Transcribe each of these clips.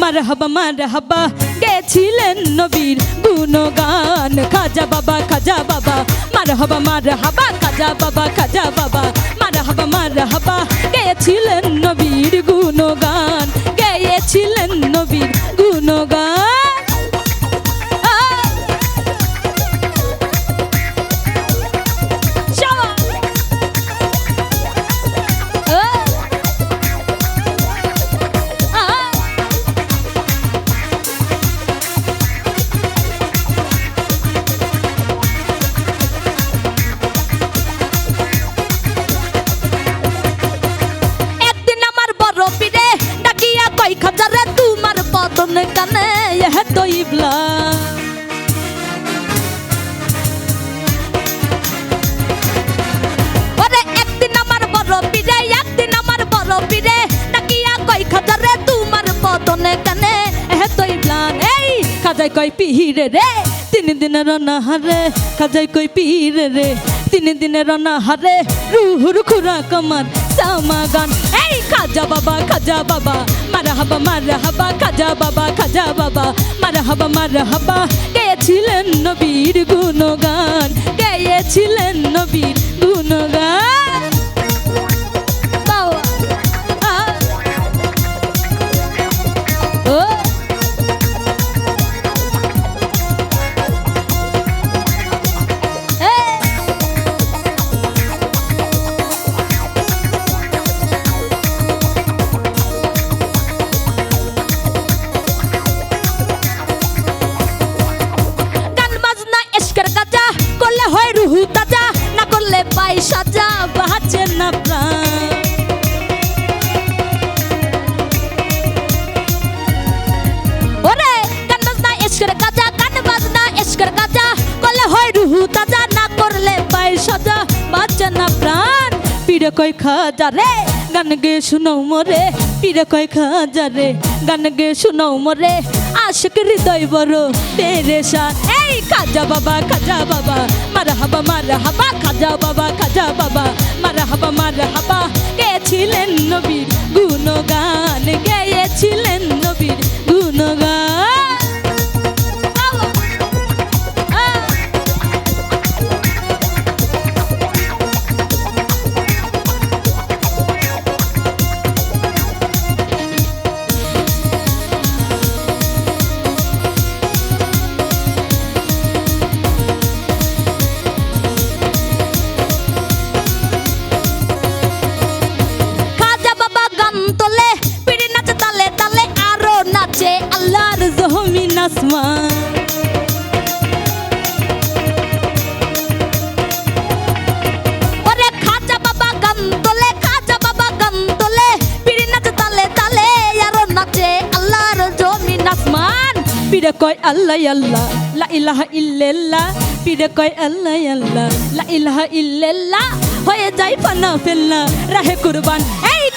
মার হাবা মার হাবা গেছিলেন নবীর গুণগান। খাজা বাবা খাজা বাবা মার মারহাবা মার হাবা খাজা বাবা খাজা বাবা, মারহাবা মারহাবা মার হাবা গেছিলেন নবীর খাজাই কই পিহিরে রে, তিন দিনের হারে খাজাই কই পিহিরে রে, তিন দিনের হারে রুহুর খুরা কমার সামাগান এই খাজা বাবা খাজা বাবা মারা হাবা মারা হাবা খাজা বাবা খাজা বাবা মারা হাবা মারা হাবা গেয়েছিলেন নবীর গুণগান, গেয়েছিলেন নবীর গুণগান। পিড়ে কই খাজা রে গান গে শুনাও মরে পীরে কই খাজা রে গান গে শুনাও মরে, আশিক হৃদয় বড় পেরেশান। এই খাজা বাবা খাজা বাবা মার হাবা মার হাবা খাজা বাবা খাজা বাবা মার হাবা মার হাবা কে ছিলেন নবীর আসমান। পিড়ে কয় আল্লাহ আল্লাহ, লা ইলাহা ইল্লাল্লাহ। পিড়ে কয় আল্লাহ আল্লাহ, লা ইলাহা ইল্লাল্লাহ। হয়ে যাই পানা ফেলনা, রাহে কুরবান।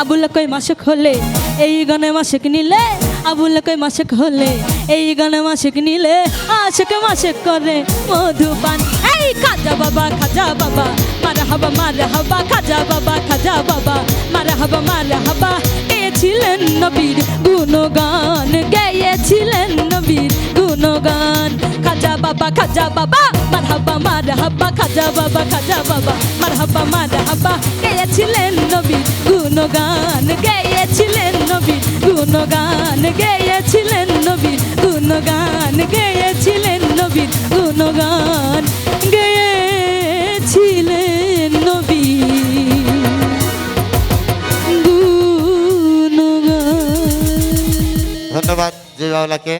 আবুল কই মাসে খোলে এই গানে মাসিক নিলে, আবুল কই মাসিক হলে, এই গানে মাসিক নিলে, আশেক মাসিক করে মধুপান। এই খাজা বাবা খাজা বাবা মারা হাবা মারা হাবা খাজা বাবা খাজা বাবা মারা হাবা মারা হাবা গেয়েছিলেন নবীর গুণগান, গেয়েছিলেন নবীর গুণগান। খাজা বাবা খাজা বাবা, মারহাবা মারহাবা, খাজা বাবা খাজা বাবা, মারহাবা মারহাবা, গেয়েছিলেন গুণগান গেয়েছিলেন নবীর গুণগান গেয়েছিলেন নবীর গুণগান গেয়েছিলেন নবীর গুণগান গেয়েছিলেন গুণগান ধন্যবাদ জয় বাউলাকে